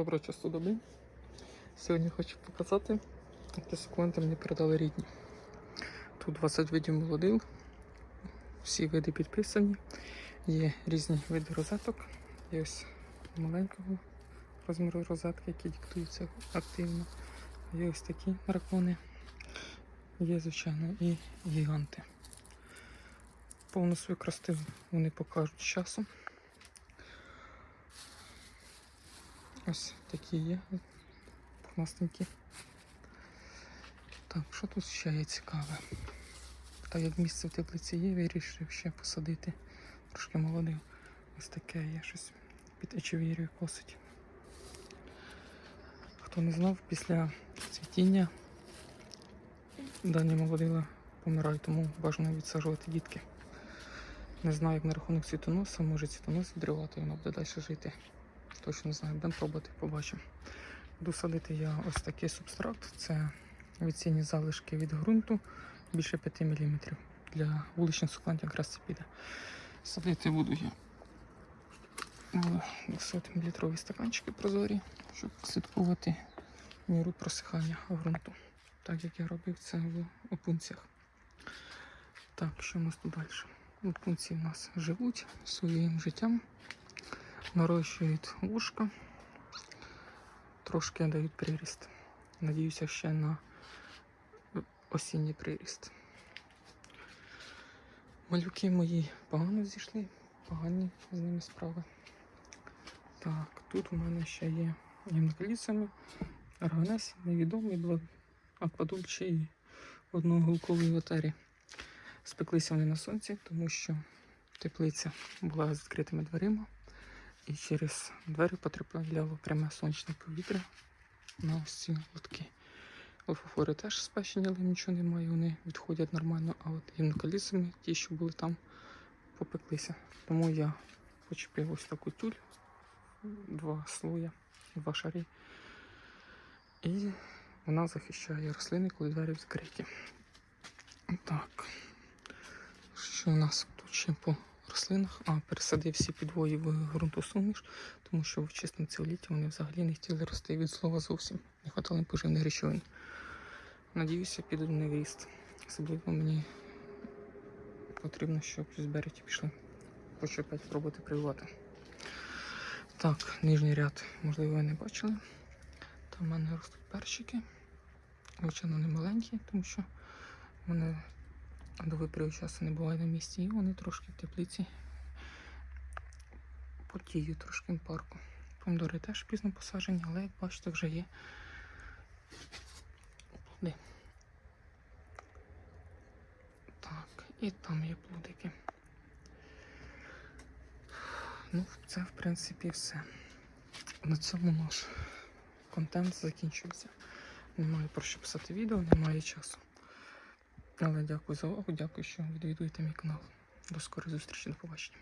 Доброго часу доби. Сьогодні хочу показати, які сукуленти мені передали рідні. Тут 20 видів молодил, всі види підписані. Є різні види розеток. Є ось маленького розміру розетки, які диктуються активно. Є ось такі дракони. Є, звичайно, і гіганти. Свою красоту вони покажуть з часом. Ось такі є пухнастенькі. Так, що тут ще є цікаве? Так як місце в теплиці є, вирішив ще посадити трошки молодих. Ось таке є щось під ечевір'ю косить. Хто не знав, після цвітіння дані молодила помирають, тому бажано відсаджувати дітки. Не знаю, як на рахунок цвітоноса, може цвітонос відривати, воно буде далі жити. Точно не знаю, будемо пробувати, побачимо. Буду садити я ось такий субстракт. Це відцінні залишки від ґрунту більше 5 мм. Для вуличних сукулентів якраз це піде. Садити буду я 200 мл стаканчики прозорі, щоб слідкувати міру просихання ґрунту. Так як я робив це в опунціях. Так, що у нас тут далі? Опунці у нас живуть своїм життям нарощують вушка, трошки дають приріст. Надіюся ще на осінній приріст. Малюки мої погано зійшли, погані з ними справи. Так, тут у мене ще є гімнокалісами, аргонесі, невідомий, два аквадульчі і одноголковий лотері. Спеклися вони на сонці, тому що теплиця була з відкритими дверима. І через двері потрапляло пряме сонячне повітря на ось ці лотки. Алфафори теж спащені, але нічого немає, вони відходять нормально, а от гімнокалізми, ті, що були там, попеклися. Тому я почепив ось таку тюль, два слоя, два шари. І вона захищає рослини, коли двері відкриті. Так. Що у нас тут ще по рослинах, а пересадив всі підвої в ґрунтосуміш, тому що в чистому ціліті вони взагалі не хотіли рости від слова зовсім. Не хватало поживних речовин. Надіюся, підуть вони в ріст. Особливо мені потрібно, щоб з береті пішли. Хочу опять спробувати прививати. Так, нижній ряд, можливо, ви не бачили. Там в мене ростуть перчики. Звичайно, не маленькі, тому що вони довгий період часу не буває на місці, і вони трошки в теплиці потіють трошки парку. Помідори теж пізно посаджені, але як бачите, вже є плоди. Так, і там є плодики. Ну, це в принципі все. На цьому наш контент закінчується. Немає про що писати відео, немає часу. Але дякую за увагу, дякую, що відвідуєте мій канал. До скорої зустрічі, до побачення.